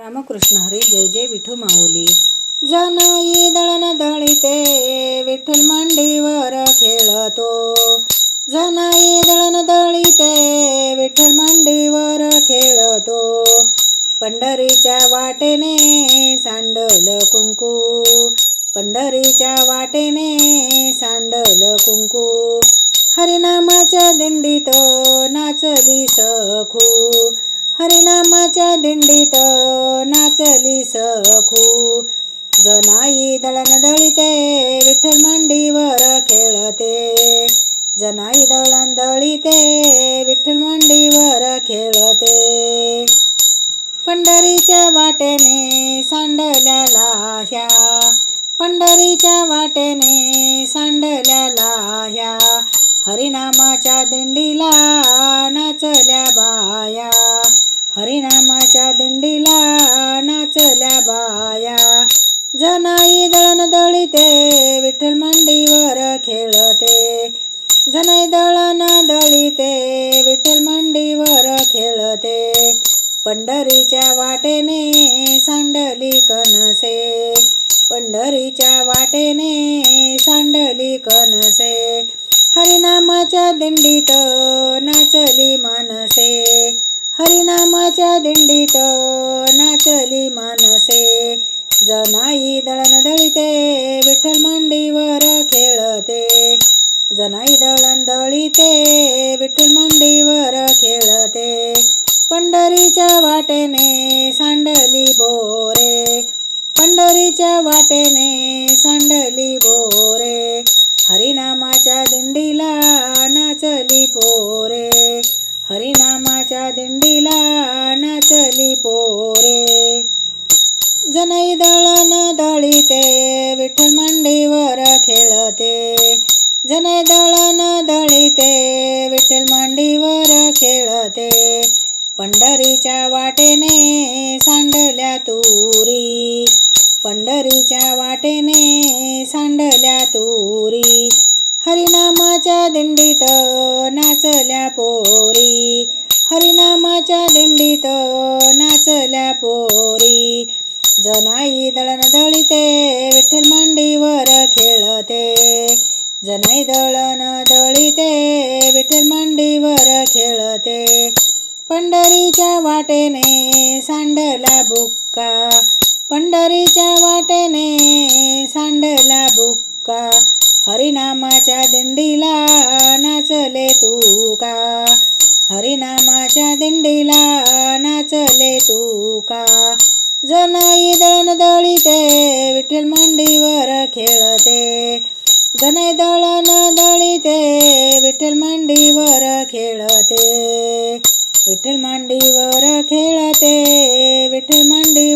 रामकृष्ण हरी जय जय विठू माऊली. जनई दळण दळीते विठ्ठल मांडीवर खेळतो. जनई दळण दळीते विठ्ठल मांडीवर खेळतो. पंढरीच्या वाटेने सांडल कुंकू. पंढरीच्या वाटेने सांडल कुंकू. हरिनामाच्या दिंडीत नाचली सखू हरिनामाच्या दिंडीत नाचली सखू जनाई दळण दळीते विठ्ठल मांडीवर खेळते. जनाई दळण दळीते विठ्ठल मांडीवर खेळते. पंढरीच्या वाटेने सांडल्या लाह्या पंढरीच्या वाटेने सांडल्या लाह्या हरिनामाच्या दिंडीला नाचल्या हरिनामाच्या दिंडीला नाचल्या बाया. जनाई दळण दळीते विठ्ठल मांडीवर खेळते. जनाई दळण दळीते विठ्ठल मांडीवर खेळते. पंढरीच्या वाटेने सांडली कनसे पंढरीच्या वाटेने सांडली कनसे हरिनामाच्या दिंडीत नाचली मानसे हरिनामाच्या दिंडीत नाचली मानसे. जनाई दळण दळीते विठ्ठल मांडीवर खेळते. जनाई दळण दळीते विठ्ठल मांडीवर खेळते. पंढरीच्या वाटेने सांडली बोरे. पंढरीच्या वाटेने सांडली बोरे. हरिनामाच्या दिंडीला नाचली पोरे. हरिनामाच्या दिंडीला नाचली पोरे. जनई दळण दळीते विठ्ठल मांडीवर खेळते. जनई दळण दळीते विठ्ठल मांडीवर खेळते. पंढरीच्या वाटेने सांडल्या तुरी. पंढरीच्या वाटेने सांडल्या तुरी. हरिनामाच्या दिंडीत नाचल्या पोरी. हरिनामाच्या दिंडीत नाचल्या पोरी. जनाई दळण दळीते विठ्ठल मांडीवर खेळते. जनाई दळण दळीते विठ्ठल मांडीवर खेळते. पंढरीच्या वाटेने सांडला बुक्का. पंढरीच्या वाटेने सांडला तू का हरिनामाच्या दिंडीला नाचले तू का? जनई दळण दळीते विठ्ठल मांडीवर खेळते. जनई दळण दळीते विठ्ठल मांडीवर खेळते. विठ्ठल मांडीवर खेळते विठ्ठल मांडी